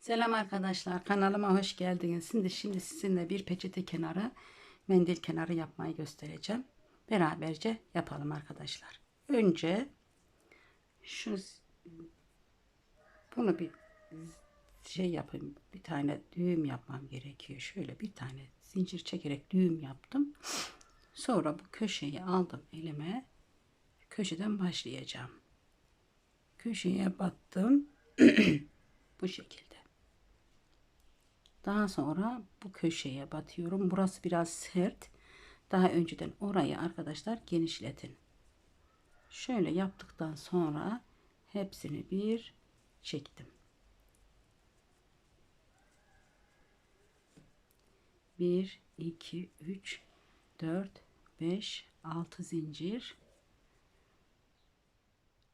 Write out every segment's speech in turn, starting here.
Selam arkadaşlar kanalıma hoş geldiniz. Şimdi, şimdi sizinle bir peçete kenarı mendil kenarı yapmayı göstereceğim. Beraberce yapalım arkadaşlar. Önce şu bunu bir şey yapayım. Bir tane düğüm yapmam gerekiyor. Şöyle bir tane zincir çekerek düğüm yaptım. Sonra bu köşeyi aldım elime. Köşeden başlayacağım. Köşeye battım. bu şekilde. Daha sonra bu köşeye batıyorum. Burası biraz sert. Daha önceden orayı arkadaşlar genişletin. Şöyle yaptıktan sonra hepsini bir çektim. Bir, iki, üç, dört, beş, altı zincir.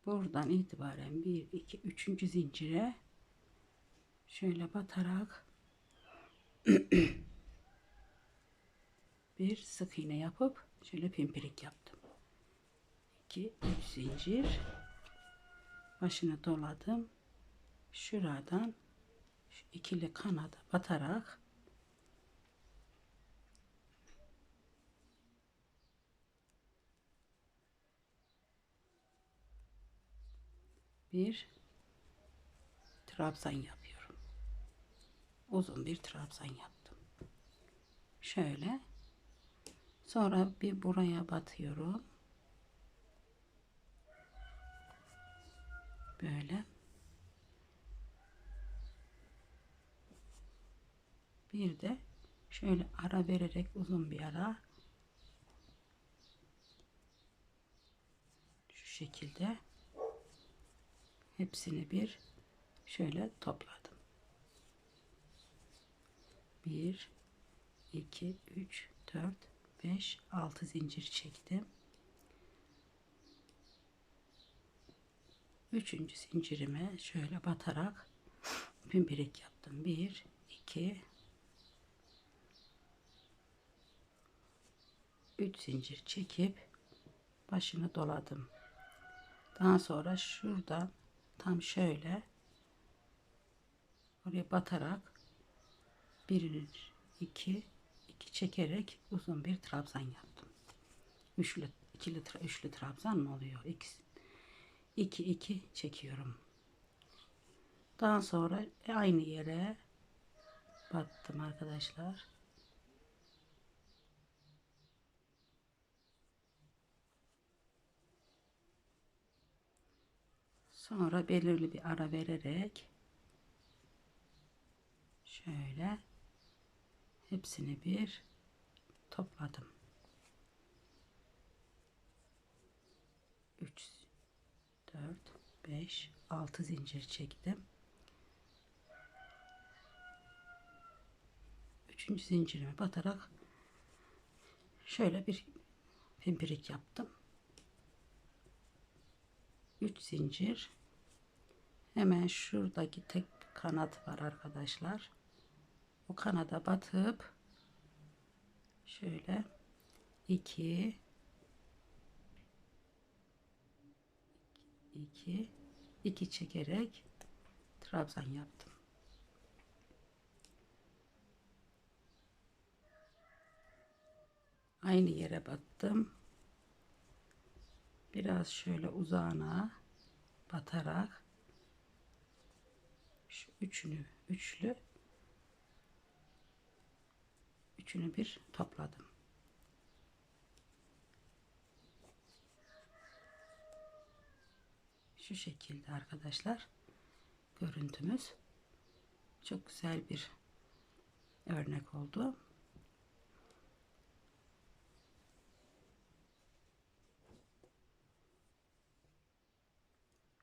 Buradan itibaren bir, iki, üçüncü zincire şöyle batarak bir sık iğne yapıp şöyle pimpirik yaptım. 2 3 zincir başını doladım. Şuradan şu ikili kanada batarak bir trabzan yapıyorum. Uzun bir trabzan yaptım. Şöyle. Sonra bir buraya batıyorum. Böyle. Bir de şöyle ara vererek uzun bir ara şu şekilde hepsini bir şöyle topladım. 1 2 3 4 5 6 zincir çektim. Üçüncü zincirime şöyle batarak pimpirik yaptım. 1 2 3 zincir çekip başını doladım. Daha sonra şuradan tam şöyle oraya batarak bir iki iki çekerek uzun bir trabzan yaptım. Üçlü ikili üçlü trabzan mı oluyor? İkisi. iki iki çekiyorum. Daha sonra aynı yere battım arkadaşlar. Sonra belirli bir ara vererek şöyle hepsini bir topladım. 3 4 5 6 zincir çektim. Üçüncü zincirime batarak şöyle bir pimpirik yaptım. 3 zincir hemen şuradaki tek kanat var arkadaşlar o kanada batıp şöyle 2 2 2 çekerek trabzan yaptım. Aynı yere battım. Biraz şöyle uzağına batarak şu üçünü üçlü üçünü bir topladım. Şu şekilde arkadaşlar görüntümüz çok güzel bir örnek oldu.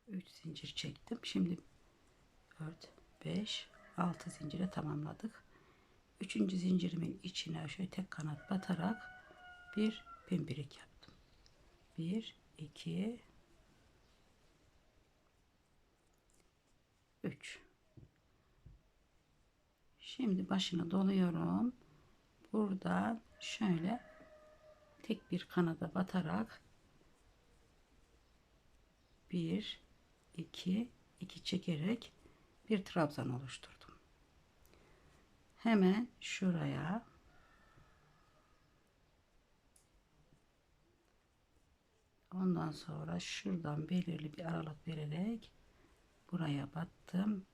Üç zincir çektim. Şimdi 4 5 6 zincire tamamladık. Üçüncü zincirimin içine şöyle tek kanat batarak bir pimpirik yaptım. 1 2 3 Şimdi başını doluyorum. Buradan şöyle tek bir kanada batarak 1 2 2 çekerek bir trabzan oluşturdum. Hemen şuraya. Ondan sonra şuradan belirli bir aralık vererek buraya battım.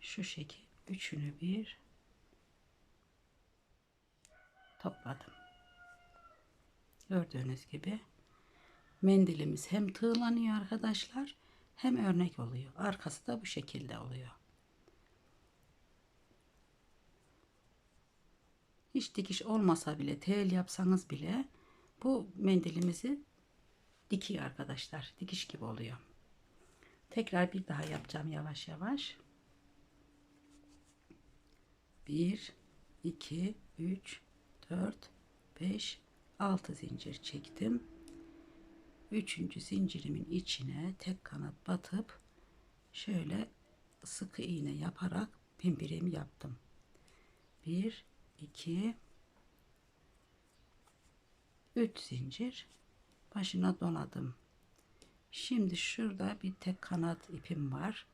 Şu şekil üçünü bir topladım. Gördüğünüz gibi mendilimiz hem tığlanıyor arkadaşlar hem örnek oluyor. Arkası da bu şekilde oluyor hiç dikiş olmasa bile tel yapsanız bile bu mendilimizi dikiyor arkadaşlar. Dikiş gibi oluyor. Tekrar bir daha yapacağım yavaş yavaş. 1 2 3 4 5 6 zincir çektim. Üçüncü zincirimin içine tek kanat batıp şöyle sıkı iğne yaparak bin birim yaptım. 1 2 3 zincir. Başına doladım. Şimdi şurada bir tek kanat ipim var.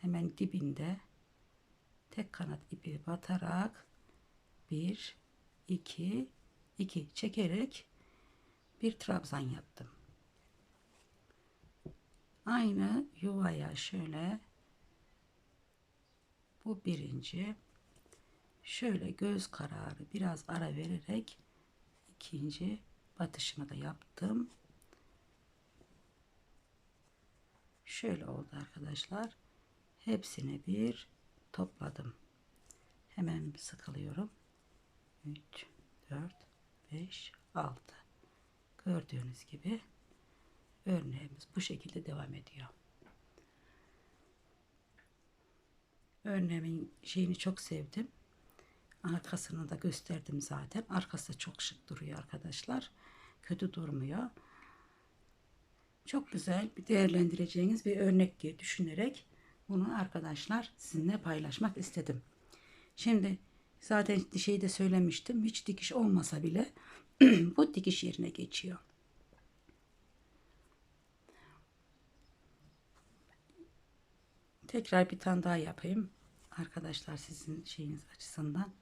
Hemen dibinde tek kanat ipi batarak 1 2 2 çekerek bir trabzan yaptım. Aynı yuvaya şöyle bu birinci şöyle göz kararı biraz ara vererek ikinci batışımı da yaptım. Şöyle oldu arkadaşlar. Hepsini bir topladım. Hemen sıkılıyorum. 3 4 5 6 gördüğünüz gibi örneğimiz bu şekilde devam ediyor. Örneğimin şeyini çok sevdim arkasını da gösterdim zaten arkası da çok şık duruyor arkadaşlar kötü durmuyor çok güzel bir değerlendireceğiniz bir örnek diye düşünerek bunu arkadaşlar sizinle paylaşmak istedim. Şimdi zaten şeyi de söylemiştim. Hiç dikiş olmasa bile bu dikiş yerine geçiyor. Tekrar bir tane daha yapayım. Arkadaşlar sizin şeyiniz açısından.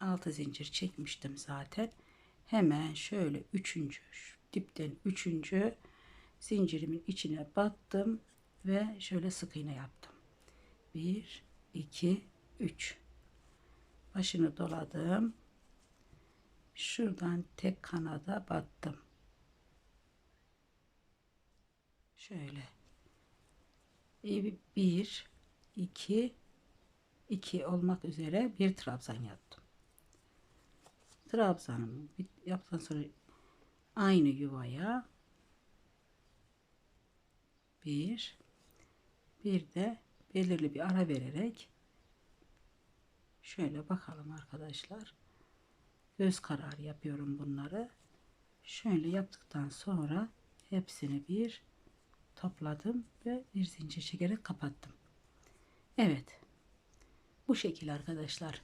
Altı zincir çekmiştim zaten. Hemen şöyle üçüncü dipten üçüncü zincirimin içine battım ve şöyle sık iğne yaptım. 1 2 3 başını doladım. Şuradan tek kanada battım. Şöyle. 1 2 2 olmak üzere bir trabzan yaptım. Trabzanımı yaptıktan sonra aynı yuvaya bir bir de belirli bir ara vererek şöyle bakalım arkadaşlar. Göz kararı yapıyorum bunları. Şöyle yaptıktan sonra hepsini bir topladım ve bir zincir çekerek kapattım. Evet. Bu şekilde arkadaşlar.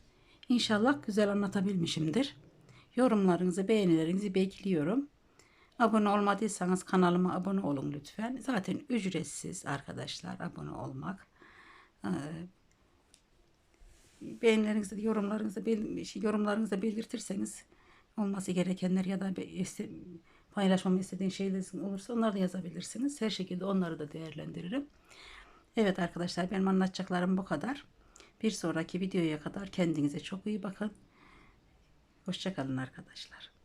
İnşallah güzel anlatabilmişimdir yorumlarınızı beğenilerinizi bekliyorum Abone olmadıysanız kanalıma abone olun lütfen. Zaten ücretsiz arkadaşlar abone olmak. Ee, beğenilerinizi, yorumlarınızı, şey, yorumlarınızı belirtirseniz olması gerekenler ya da paylaşmamı istediğin şeyler olursa onları da yazabilirsiniz. Her şekilde onları da değerlendiririm. Evet arkadaşlar benim anlatacaklarım bu kadar. Bir sonraki videoya kadar kendinize çok iyi bakın. Hoşçakalın arkadaşlar.